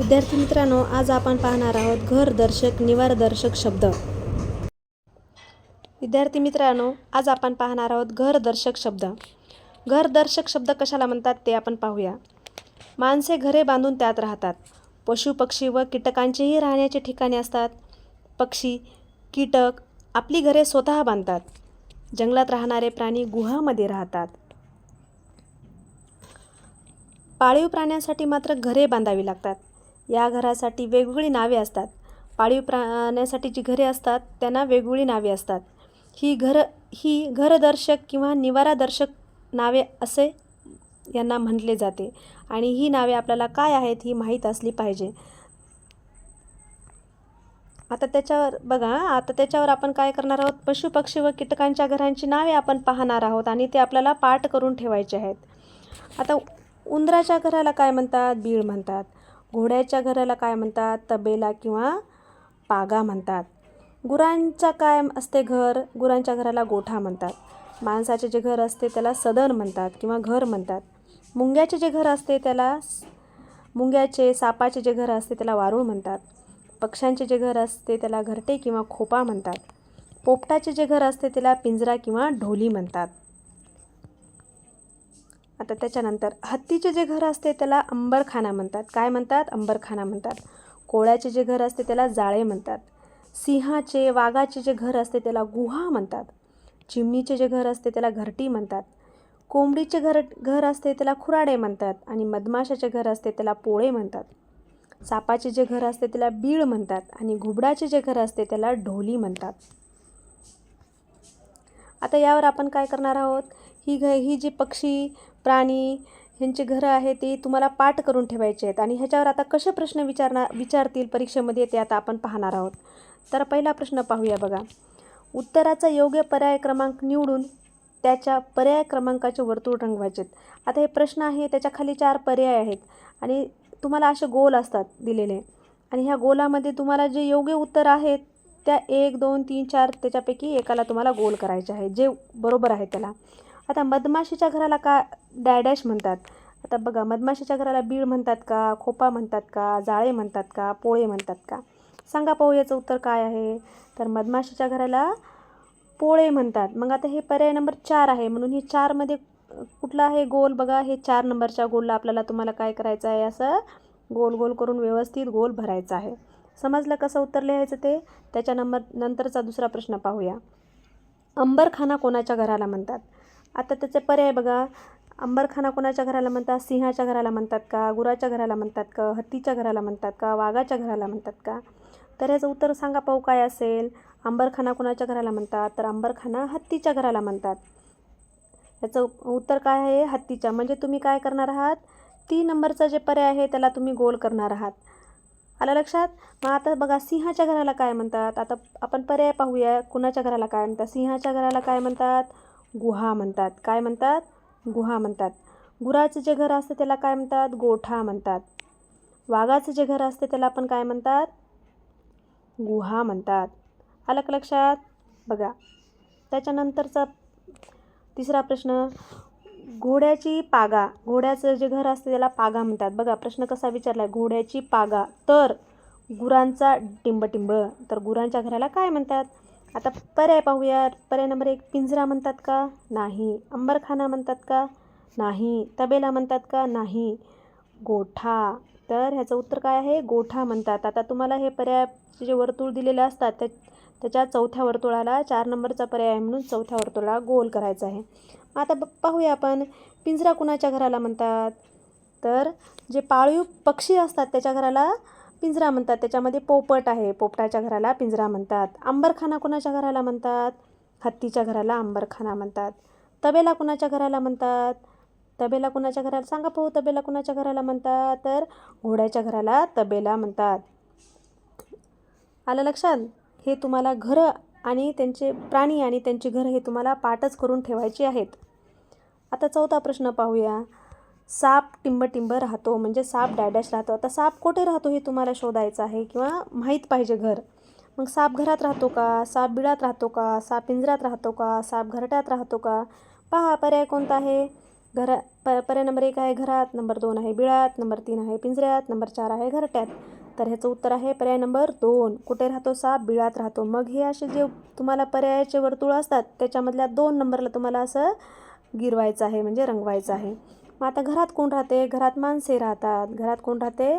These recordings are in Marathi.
विद्यार्थी मित्रांनो आज आपण पाहणार आहोत घरदर्शक निवारदर्शक शब्द. विद्यार्थी मित्रांनो आज आपण पाहणार आहोत घरदर्शक शब्द. घरदर्शक शब्द कशाला म्हणतात ते आपण पाहूया. माणसे घरे बांधून त्यात राहतात. पशु पक्षी व कीटकांचेही राहण्याचे ठिकाणे असतात. पक्षी कीटक आपली घरे स्वतः बांधतात. जंगलात राहणारे प्राणी गुहामध्ये राहतात. पाळीव प्राण्यांसाठी मात्र घरे बांधावी लागतात. या घरासाठी वेगवेगळी नावे असतात. पाळीव प्राण्यासाठी जी घरे असतात त्यांना वेगवेगळी नावे असतात. ही घरं ही घरदर्शक किंवा निवारादर्शक नावे असे यांना म्हटले जाते. आणि ही नावे आपल्याला काय आहेत ही माहीत असली पाहिजे. आता त्याच्यावर बघा आता त्याच्यावर आपण काय करणार आहोत? पशुपक्षी व कीटकांच्या घरांची नावे आपण पाहणार आहोत आणि ते आपल्याला पाठ करून ठेवायचे आहेत. आता उंदराच्या घराला काय म्हणतात? बीळ म्हणतात. घोड्याच्या घराला काय म्हणतात? तबेला किंवा पागा म्हणतात. गुरांचा काय असते घर? गुरांच्या घराला गोठा म्हणतात. माणसाचे जे घर असते त्याला सदन म्हणतात किंवा घर म्हणतात. मुंग्याचे जे घर असते त्याला मुंग्याचे सापाचे जे घर असते त्याला वारूळ म्हणतात. पक्ष्यांचे जे घर असते त्याला घरटे किंवा खोपा म्हणतात. पोपटाचे जे घर असते त्याला पिंजरा किंवा ढोली म्हणतात. आता त्याच्यानंतर हत्तीचे जे घर असते त्याला अंबरखाना म्हणतात. काय म्हणतात? अंबरखाना म्हणतात. कोळ्याचे जे घर असते त्याला जाळे म्हणतात. सिंहाचे वाघाचे जे घर असते त्याला गुहा म्हणतात. चिमणीचे जे घर असते त्याला घरटी म्हणतात. कोंबडीचे घर घर असते त्याला खुराडे म्हणतात. आणि मधमाशाचे घर असते त्याला पोळे म्हणतात. सापाचे जे घर असते त्याला बीळ म्हणतात. आणि घुबडाचे जे घर असते त्याला ढोली म्हणतात. आता यावर आपण काय करणार आहोत? ही घ ही जी पक्षी प्राणी ह्यांची घरं आहे ती तुम्हाला पाठ करून ठेवायचे आहेत. आणि ह्याच्यावर आता कसे प्रश्न विचारणार विचारतील परीक्षेमध्ये ते आता आपण पाहणार आहोत. तर पहिला प्रश्न पाहूया बघा. उत्तराचा योग्य पर्याय क्रमांक निवडून त्याच्या पर्याय क्रमांकाचे वर्तुळ रंगवायचे आता हे प्रश्न आहे त्याच्याखाली चार पर्याय आहेत. आणि तुम्हाला असे गोल असतात दिलेले. आणि ह्या गोलामध्ये तुम्हाला जे योग्य उत्तर आहेत त्या एक दोन तीन चार त्याच्यापैकी एकाला तुम्हाला गोल करायचे आहे. जे बरोबर आहे त्याला. आता मधमाशीच्या घराला का डॅडॅश म्हणतात? आता बघा मधमाशीच्या घराला बीळ म्हणतात का? खोपा म्हणतात का? जाळे म्हणतात का? पोळे म्हणतात का? सांगा पाहू याचं उत्तर काय आहे? तर मधमाशीच्या घराला पोळे म्हणतात. मग आता हे पर्याय नंबर चार आहे. म्हणून हे चारमध्ये कुठला आहे गोल? बघा हे चार नंबरच्या गोलला आपल्याला तुम्हाला काय करायचं आहे? असं गोल गोल करून व्यवस्थित गोल भरायचा आहे. समजलं कसं उत्तर लिहायचं ते? त्याच्या नंबर नंतरचा दुसरा प्रश्न पाहूया. अंबरखाना कोणाच्या घराला म्हणतात? आता त्याचे पर्याय बघा. अंबरखाना कोणाच्या घराला म्हणतात? सिंहाच्या घराला म्हणतात का? गुराच्या घराला म्हणतात का? हत्तीच्या घराला म्हणतात का? वाघाच्या घराला म्हणतात का? तर याचं उत्तर सांगा पाहू काय असेल? अंबरखाना कोणाच्या घराला म्हणतात? तर अंबरखाना हत्तीच्या घराला म्हणतात. याचं उत्तर काय आहे? हत्तीच्या. म्हणजे तुम्ही काय करणार आहात? तीन नंबरचा जे पर्याय आहे त्याला तुम्ही गोल करणार आहात. आलं लक्षात? मग आता बघा सिंहाच्या घराला काय म्हणतात? आता आपण पर्याय पाहूया. कुणाच्या घराला काय म्हणतात? सिंहाच्या घराला काय म्हणतात? गुहा म्हणतात. काय म्हणतात? गुहा म्हणतात. गुराचं जे घर असतं त्याला काय म्हणतात? गोठा म्हणतात. वाघाचं जे घर असते त्याला आपण काय म्हणतात? गुहा म्हणतात. आलं का लक्षात? बघा. त्याच्यानंतरचा तिसरा प्रश्न. घोड्याची पागा. घोड्याचं जे घर असते त्याला पागा म्हणतात. बघा प्रश्न कसा विचारला आहे घोड्याची पागा. तर गुरांचा टिंबटिंब तर गुरांच्या घराला काय म्हणतात? आता पर्याय पाहूया. पर्याय नंबर एक पिंजरा म्हणतात का? नाही. अंबरखाना म्हणतात का? नाही. तबेला म्हणतात का? नाही. गोठा. तर ह्याचं उत्तर काय आहे? गोठा म्हणतात. आता तुम्हाला हे पर्यायाचे जे वर्तुळ दिलेले असतात त्या त्याच्या चौथ्या वर्तुळाला चार नंबरचा पर्याय आहे म्हणून चौथ्या वर्तुळाला गोल करायचा आहे. आता पाहूया आपण. पिंजरा कुणाच्या घराला म्हणतात? तर जे पाळीव पक्षी असतात त्याच्या घराला पिंजरा म्हणतात. त्याच्यामध्ये पोपट आहे. पोपटाच्या घराला पिंजरा म्हणतात. आंबरखाना कुणाच्या घराला म्हणतात? हत्तीच्या घराला आंबरखाना म्हणतात. तबेला कुणाच्या घराला म्हणतात? तबेला कुणाच्या घराला? सांगा पाहू तबेला कुणाच्या घराला म्हणतात? तर घोड्याच्या घराला तबेला म्हणतात. आलं लक्षात? हे तुम्हाला घरं आणि त्यांचे प्राणी आणि त्यांची घरं हे तुम्हाला पाठच करून ठेवायची आहेत. आता चौथा प्रश्न पाहूया. साप टिंब राहतो म्हणजे साप डॅडॅश राहतो. आता साप कुठे राहतो हे तुम्हाला शोधायचं आहे किंवा माहीत पाहिजे घर? मग साप घरात राहतो का? साप बिळात राहतो का? साप पिंजऱ्यात राहतो का? साप घरट्यात राहतो का? पहा पर्याय कोणता आहे? घरा प पर्याय नंबर एक आहे घरात नंबर दोन आहे बिळात नंबर तीन आहे पिंजऱ्यात नंबर चार आहे घरट्यात. तर ह्याचं उत्तर आहे पर्याय नंबर दोन. कुठे राहतो साप? बिळात राहतो. मग हे असे जे तुम्हाला पर्यायाचे वर्तुळ असतात त्याच्यामधल्या दोन नंबरला तुम्हाला असं गिरवायचं आहे म्हणजे रंगवायचं आहे. मग आता घरात कोण राहते? घरात माणसे राहतात. घरात कोण राहते?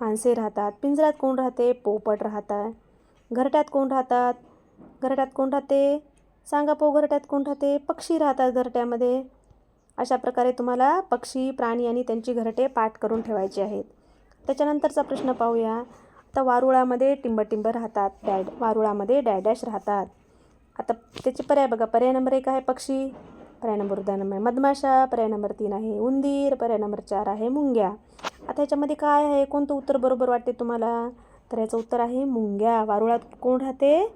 माणसे राहतात. पिंजऱ्यात कोण राहते? पोपट राहतात. घरट्यात कोण राहतात? घरट्यात कोण राहते? सांगा पो घरट्यात कोण राहते? पक्षी राहतात घरट्यामध्ये. अशा प्रकारे तुम्हाला पक्षी प्राणी आणि त्यांची घरटे पाठ करून ठेवायचे आहेत. त्याच्यानंतरचा प्रश्न पाहूया. आता वारुळामध्ये टिंबटिंब राहतात. डॅड वारुळामध्ये डॅडॅश राहतात. आता त्याचे पर्याय बघा. पर्याय नंबर एक आहे पक्षी. पर्याय नंबर दोन आहे. मधमाशा पर्याय नंबर तीन आहे. उंदीर पर्याय नंबर चार आहे. मुंग्या. आता ह्याच्यामध्ये काय आहे? कोणतं उत्तर बरोबर वाटते तुम्हाला? तर याचं उत्तर आहे मुंग्या. वारुळात कोण राहते?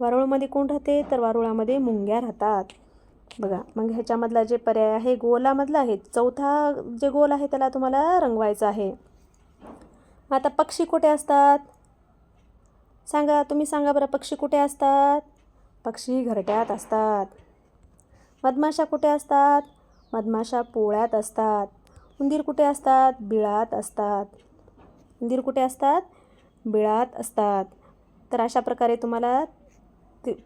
वारुळामध्ये कोण राहते? तर वारुळामध्ये मुंग्या राहतात. बघा मग ह्याच्यामधला जे पर्याय आहे गोलामधला आहे. चौथा जे गोल आहे त्याला तुम्हाला रंगवायचं आहे. आता पक्षी कुठे असतात? सांगा तुम्ही सांगा बरं पक्षी कुठे असतात? पक्षी घरट्यात असतात. मधमाशा कुठे असतात? मधमाशा पोळ्यात असतात. उंदीर कुठे असतात? बिळात असतात. उंदीर कुठे असतात? बिळात असतात. तर अशा प्रकारे तुम्हाला ते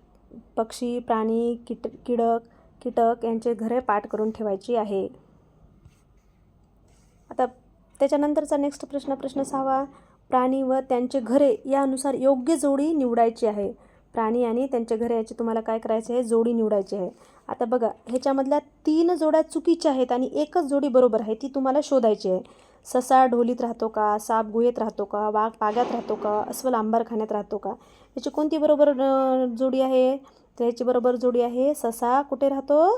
पक्षी प्राणी किट किडक कीटक यांचे घरे पाठ करून ठेवायची आहे. आता त्याच्यानंतरचा नेक्स्ट प्रश्न प्रश्न सहावा. प्राणी व त्यांचे घरे यानुसार योग्य जोडी निवडायची आहे. प्राणी आणि त्यांच्या घरे याची तुम्हाला काय करायचे आहे? जोडी निवडायची आहे. आता बघा ह्याच्यामधल्या तीन जोड्या चुकीच्या आहेत आणि एकच जोडी बरोबर आहे ती तुम्हाला शोधायची आहे. ससा ढोलीत राहतो का? साप गुहेत राहतो का? वाघ पाग्यात राहतो का? अस्वल आंबारखान्यात राहतो का? याची कोणती बरोबर जोडी आहे? तर याची बरोबर जोडी आहे ससा कुठे राहतो?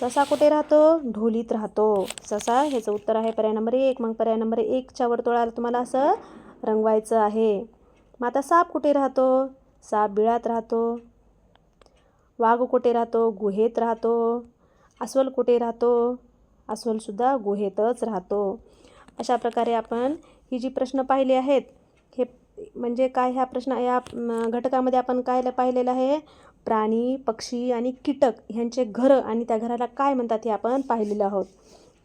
ससा कुठे राहतो? ढोलीत राहतो. ससा ह्याचं उत्तर आहे पर्याय नंबर एक. मग पर्याय नंबर एकच्या वर्तुळाला तुम्हाला असं रंगवायचं आहे. मग आता साप कुठे राहतो? साप बिळात राहतो. वाघ कुठे राहतो गुहेत राहतो. अस्वल कुठे राहतो अस्वलसुद्धा गुहेतच राहतो. अशा प्रकारे आपण ही जी प्रश्न पाहिले आहेत हे म्हणजे काय ह्या प्रश्न या घटकामध्ये आपण काय पाहिलेलं आहे? प्राणी पक्षी आणि कीटक ह्यांचे घरं आणि त्या घराला काय म्हणतात हे आपण पाहिलेलं आहोत.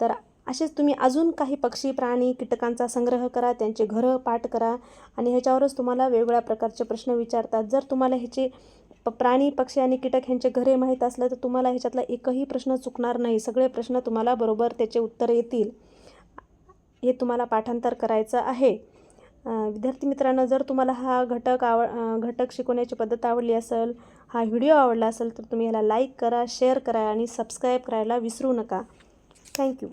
तर असेच तुम्ही अजून काही पक्षी प्राणी कीटकांचा संग्रह करा त्यांचे घरं पाठ करा आणि ह्याच्यावरच तुम्हाला वेगवेगळ्या प्रकारचे प्रश्न विचारतात. जर तुम्हाला ह्याचे प प्राणी पक्षी आणि कीटक ह्यांचे घरे माहीत असलं तर तुम्हाला ह्याच्यातला एकही प्रश्न चुकणार नाही. सगळे प्रश्न तुम्हाला बरोबर त्याचे उत्तर येतील. हे तुम्हाला पाठांतर करायचं आहे. विद्यार्थी मित्रांनो जर तुम्हाला हा घटक आव घटक शिकवण्याची पद्धत आवडली असेल हा व्हिडिओ आवडला असेल तर तुम्ही ह्याला लाईक करा शेअर करा आणि सबस्क्राईब करायला विसरू नका. थँक्यू.